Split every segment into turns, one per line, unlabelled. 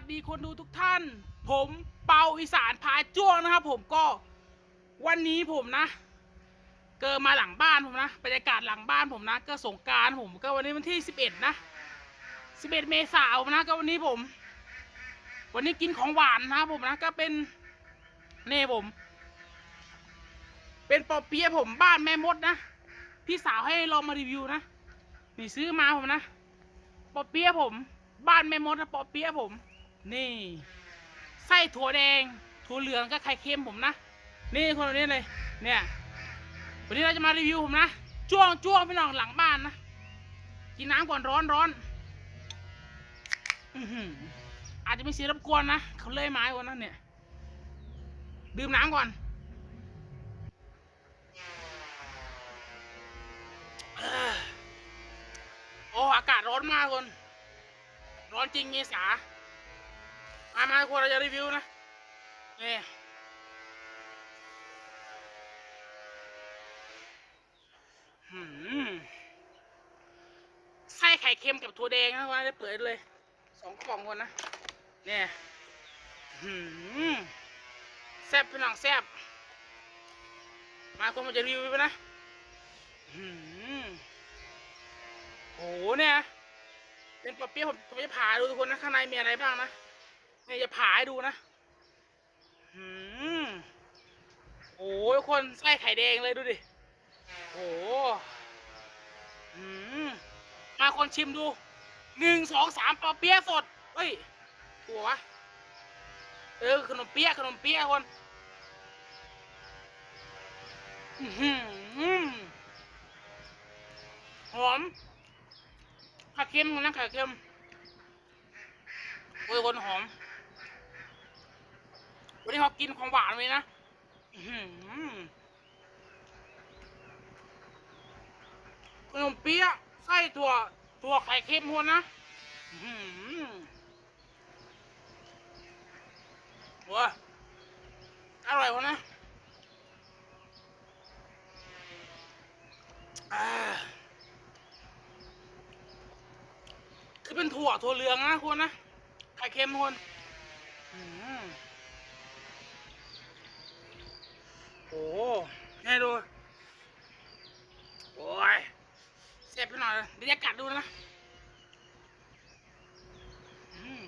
สดีคนดูทุกท่าน ผมเปาอีสานพาจ้วงนะครับ ผมก็วันนี้ผมนะ เกิดมาหลังบ้านผมนะบรรยากาศหลังบ้านผมนะ ก็สงการผมก็วันนี้วันที่สิบเอ็ดนะสิบเอ็ดเมษายนนะก็วันนี้ผม วันนี้กินของหวานนะครับผมนะก็เป็นเน่ผม เป็นปอเปี๊ยะผมบ้านแม่มดนะพี่สาวให้ลองมารีวิวนะนี่ซื้อมาผมนะปอเปี๊ยะผม บ้านแม่มดนะปอเปี๊ยะผม นี่ไส้ถั่วแดง ถั่วเหลืองก็ไข่เค็มผมนะ นี่คนนี้เลย เนี่ย วันนี้เราจะมารีวิวผมนะ จ้วงจ้วงพี่น้องหลังบ้านนะ กินน้ำก่อนร้อนร้อนอือหือาจจะไม่เสียรบกวนนะ เขาเลื้อยไม้ก่อนนเนี่ย ดื่มน้ำก่อนโอ้อากาศร้อนมากคน ร้อนจริงเมษา มามาคนเราจะรีวิวนะนี่หืมไส้ไข่เค็มกับถั่วแดงนะวันนี้เปิดเลยสองกล่องคนนะเนี่ยแซ่บพี่น้องแซ่บมาคนมาจะรีวิวไปนะโอ้โหเนี่ยเป็นปอเปี๊ยะผมผมจะผ่าดูทุกคนนะข้างในมีอะไรบ้างนะ นี่ยจะผ่าให้ดูนะหืมโอ้ยคนไส้ไข่แดงเลยดูดิ โอ้โหหืมมาคนชิมดูหนึ่งสองสามปอเปี๊ยะสด เฮ้ยตัววะ เออ ขนมเปี๊ยะขนมเปี๊ยะคนหอหอมไข่เค็มนะไข่เค็มโอ้ยคนหอม วันนี้เขากินของหวานเลยนะอื้อหือขนมเปี๊ยะไส้ถั่วถั่วไข่เค็มคนนะหือว้าอร่อยคนนะอ่าคือเป็นถั่วถั่วเหลืองนะคุณนะไข่เค็มคุณอืมโอ้ให้ดู โอ้ยเสียบไปหน่อยเดี๋ยวจะกัดดูนะอืม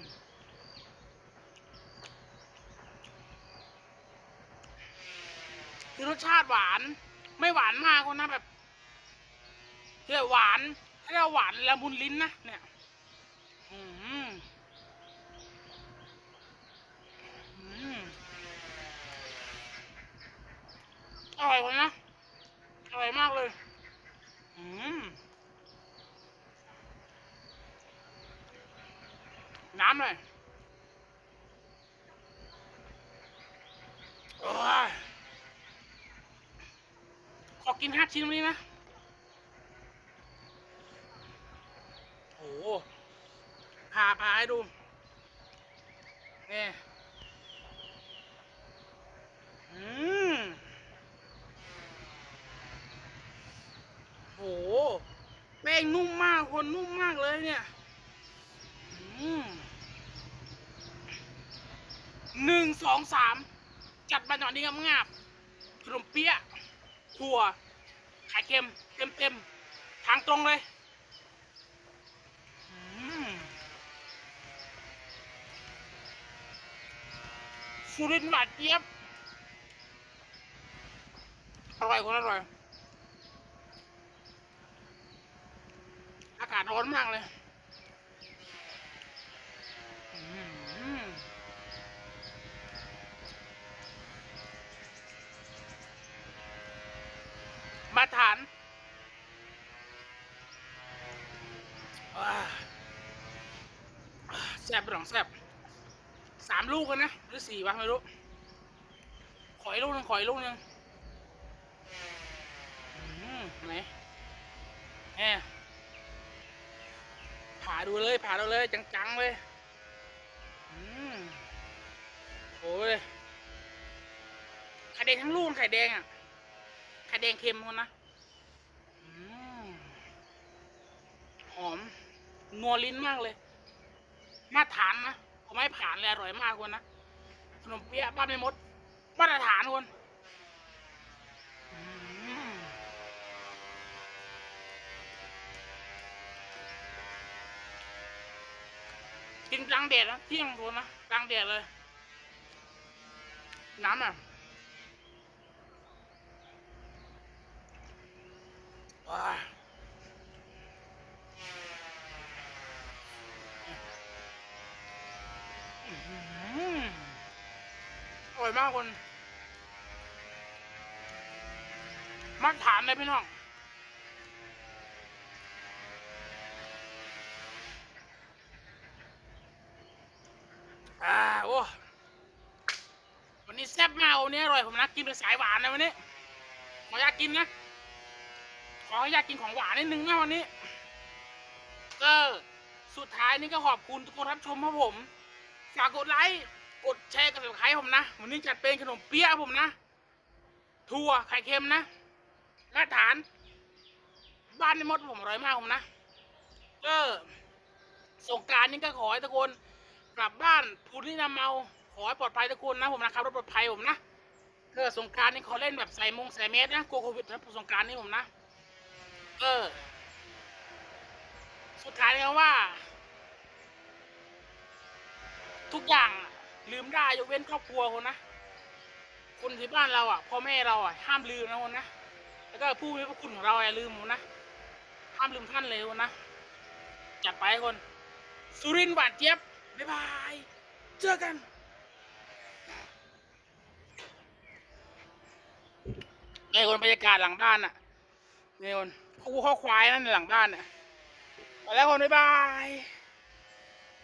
คือรสชาติหวาน ไม่หวานมากคนนะแบบคือหวานถ้าเราหวานละมุนลิ้นนะเนี่ยอืมอืมอร่อยคนนะอร่อยมากเลยอืมน้ำเลยโอ้ยขอ กินห้าชิ้นตรงนี้นะ โอ้โหพาพาให้ดู นี่ อืมโหแป้งนุ่มมาก คนนุ่มมากเลยเนี่ย อืมหนึ่งสองสามจัดมาหน่อยนี้งามๆขนมเปี๊ยะถั่ว ไข่เค็มเต็มเต็มทางตรงเลยสุรินทร์หวานเจี๊ยบอร่อยคนอร่อย อากาศร้อนมากเลยอืมมาทานแซ่บหรองแซ่บสามลูกกันนะ หรือสี่วะไม่รู้ ขออีลูกหนึงขออีลูกหนึงอืมไหนแหมผ่าดูเลย ผ่าดูเลย จังๆเลยอืมโอ้ยไข่แดงทั้งลูกไข่แดงอะไข่แดงเค็มคนนะอืมห อม นัวลิ้นมากเลย มาตรฐานนะผมให้ผ่านเลยอร่อยมากคนนะขนมเปี๊ยะบ้านไม่มด มาตรฐานคนกินกลางแดดนะเที่ยงคนนะกลางแดดเลย น้ำอะว้าอื้อหือ อยมากคนมาตรฐานเลยพี่น้องอ่าโอ้วันนี้แซ่บมากวันนี้อร่อยผมนะกินเป็นสายหวานนะวันนี้ขออยากกินนะขออยากกินของหวานนิดนึงนะวันนี้ก็สุดท้ายนี่ก็ขอบคุณทุกคนรับชมครับผมฝากกดไลค์ กดแชร์กับสมัครผมนะ วันนี้จัดเป็นขนมเปี๊ยะผมนะ ถั่วไข่เค็มนะมาตรฐาน บ้านในมดผมอร่อยมากผมนะ ก็สงการนี่ก็ขอให้ทุกคนกลับบ้านพูดที่นำเมา ขอให้ปลอดภัยทุกคนนะผมนะครับรถปลอดภัยผมนะเออสงการนี่ขอเล่นแบบใส่มงใส่เมสนะกลัวโควิดนะสงการนี่ผมนะเออสุดท้ายนี่ว่า ทุกอย่าง ลืมได้ยกเว้นครอบครัวคนนะ คนที่บ้านเราอะพ่อแม่เราอะห้ามลืมนะคนนะ แล้วก็ผู้มีพระคุณของเราอย่าลืมคนนะ ห้ามลืมท่านเลยคนนะ จัดไปคน สุรินทร์หวานเจี๊ยบ บ๊ายบาย เจอกันนี่คนบรรยากาศหลังบ้านน่ะนี่คนคู่ข้อควายนั่นในหลังบ้านน่ะ ไปแล้วคนบ๊ายบาย